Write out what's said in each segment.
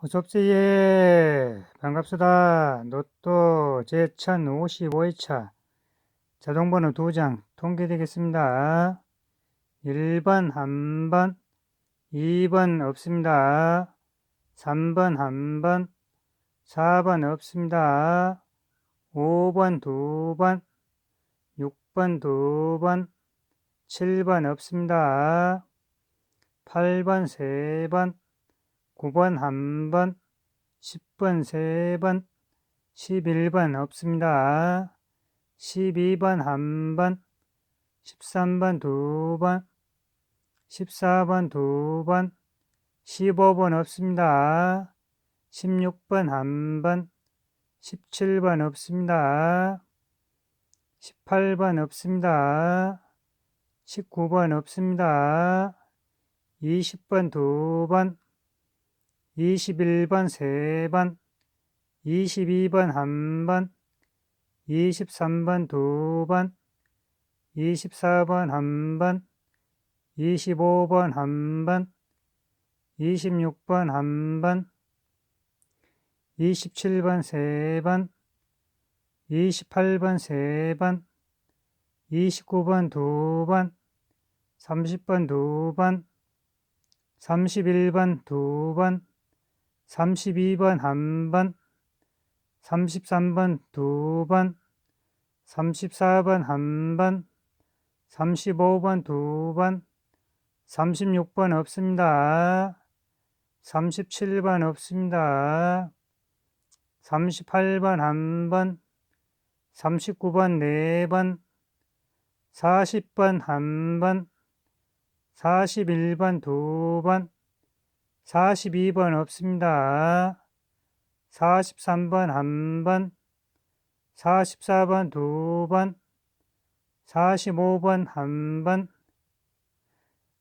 어섭세예 반갑습니다. 로또 제1055회차 자동번호 2장 통계되겠습니다. 1번 한번 2번 없습니다. 3번 한번 4번 없습니다. 5번 2번 6번 2번 7번 없습니다. 8번 3번 9번 1번, 10번 3번, 11번 없습니다. 12번 1번, 13번 2번, 14번 2번, 15번 없습니다. 16번 1번, 17번 없습니다. 18번 없습니다. 19번 없습니다. 20번 2번, 21번 3번, 22번 1번, 23번 2번, 24번 1번, 25번 1번, 26번 1번, 27번 3번, 28번 3번, 29번 2번, 30번 2번, 31번 2번, 32번 1번, 33번 2번, 34번 1번, 35번 2번, 36번 없습니다. 37번 없습니다. 38번 1번, 39번 4번, 40번 1번, 41번 2번, 42번 없습니다. 43번 1번, 44번 2번, 45번 1번.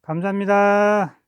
감사합니다.